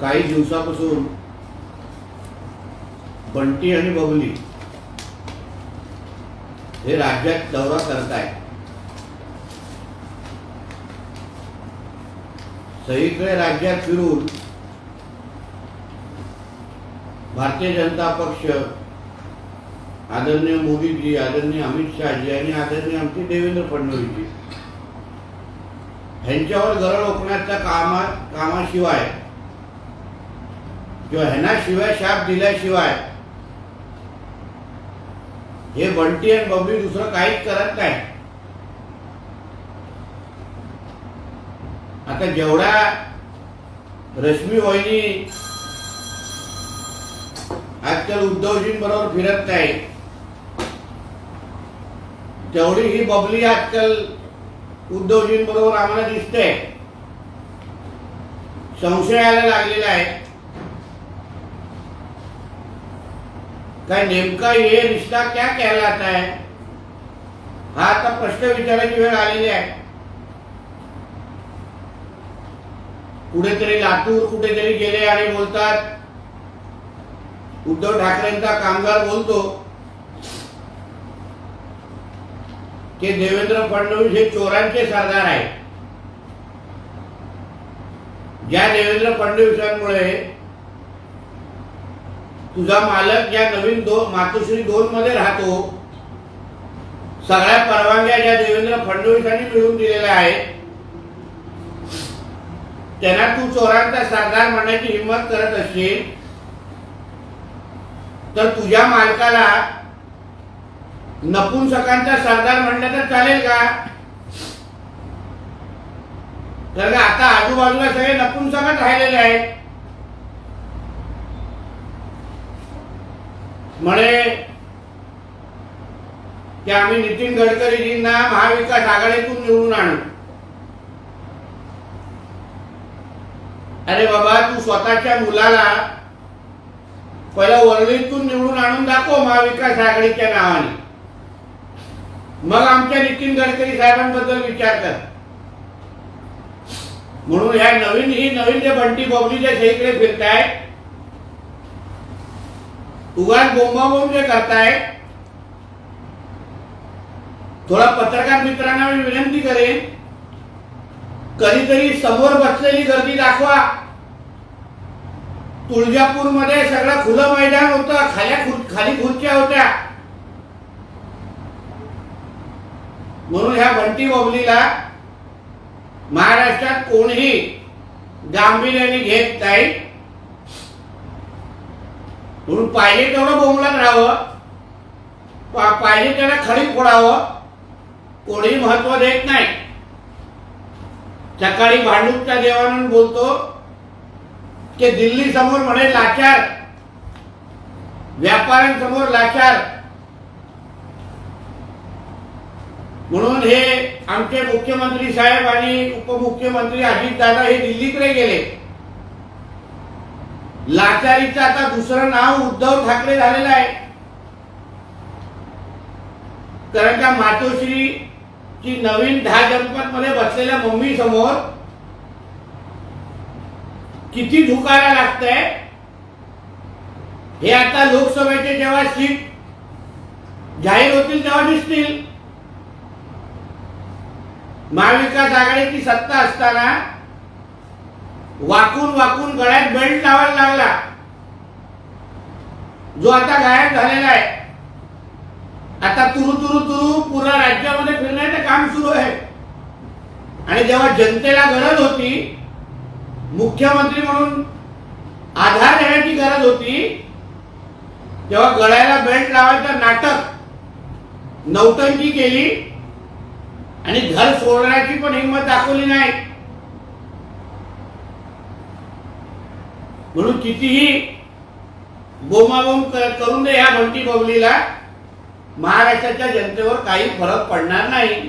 काही दिवसापासून बंटी आणि बबली हे राज्यात दौरा करताय सगळीकडे राज्यात फिरून भारतीय जनता पक्ष आदरणीय मोदीजी आदरणीय अमित शहाजी आणि आदरणीय आमचे देवेंद्र फडणवीसजी ह्यांच्यावर गरळ ओकण्याच्या कामा कामाशिवाय किंवा ह्यानाशिवाय शाप दिल्याशिवाय हे बंटी आणि बबली दुसरं काहीच करत नाही. आता जेवढा रश्मी वहिनी आजकाल उद्धवजींबरोबर फिरत नाही तेवढी ही बबली आजकाल उद्धवजींबरोबर आम्हाला दिसते. संशय यायला लागलेला आहे. काय नेमका ये रिश्ता क्या कहलाता है? हा आता प्रश्न विचारायची वेळ आलेली आहे. कुठेतरी लातूर कुठेतरी गेले आणि बोलतात उद्धव ठाकरेंचा कामगार बोलतो. की देवेंद्र फडणवीस हे चोरांचे सरदार आहे ज्या देवेंद्र फडणवीसांमुळे तुझा मालक या नवीन दोन मातोश्री दोन मध्ये राहतो. सगळ्या परवानग्या ज्या देवेंद्र फडणवीसांनी मिळवून दिलेल्या आहेत त्यांना तू चोरांचा सरदार म्हणण्याची हिंमत करत असशील तर तुझ्या मालकाला नपुंसकांचा सरदार म्हणलं तर चालेल का? तर आता आजूबाजूला सगळे नपुंसकच राहिलेले आहेत. म्हणे की आम्ही नितीन गडकरीजींना महाविकास आघाडीतून निवडून आणू. अरे बाबा तू स्वतःच्या मुलाला पहिला वरळीतून निवडून आणून दाखव महाविकास आघाडीच्या नावाने. मग आमच्या नितीन गडकरी साहेबांबद्दल विचार कर. म्हणून ह्या नवीन ही नवीन जे बंटी बबलीच्या सगळीकडे फिरताय उगाच बोंबाबोंब जे करताय थोडा पत्रकार मित्रांना मी विनंती करेन कधीतरी समोर बसलेली गर्दी दाखवा. तुळजापूरमध्ये सगळं खुलं मैदान होतं खाल्या खुर- खाली खुर्च्या होत्या. म्हणून ह्या बंटी बबलीला महाराष्ट्रात कोणीही गांभीर्याने घेत नाही. म्हणून पाहिजे तेवढं बोंबलत राहावं. पाहिजे त्याला खडी फोडावं. कोणी महत्त्व देत नाही. सकाळी भांडूपच्या देवानंद बोलतो की दिल्ली समोर म्हणे लाचार. व्यापाऱ्यांसमोर लाचार. म्हणून हे आमचे मुख्यमंत्री साहेब आणि उपमुख्यमंत्री अजितदादा हे दिल्लीकडे गेले. लाचारीचं आता दुसरं नाव उद्धव ठाकरे झालेलं आहे. कारण का मातोश्री ची नवीन दहा जनपदमध्ये बसलेल्या मम्मी समोर किती झुकायला लागतंय? हे आता लोकसभेचे जेव्हा सीट जाहीर होतील तेव्हा दिसतील. महाविकास आघाडीची सत्ता असताना वाकून वाकून गळ्यात बेल्ट लावायला जो आता गायब झालेला आहे आता तुरु तुरु तुरु पूर्ण राज्यामध्ये फिरण्याचं काम सुरू आहे. आणि जेव्हा जनतेला गरज होती मुख्यमंत्री म्हणून आधार देण्याची गरज होती तेव्हा गळ्याला बेल्ट लावायचं नाटक नौटंकी केली आणि घर सोडण्याची पण हिंमत दाखवली नाही. म्हणून कितीही बोमाबोम क- करून दे ह्या भंटी बोबलीला महाराष्ट्राच्या जनतेवर काही फरक पडणार नाही.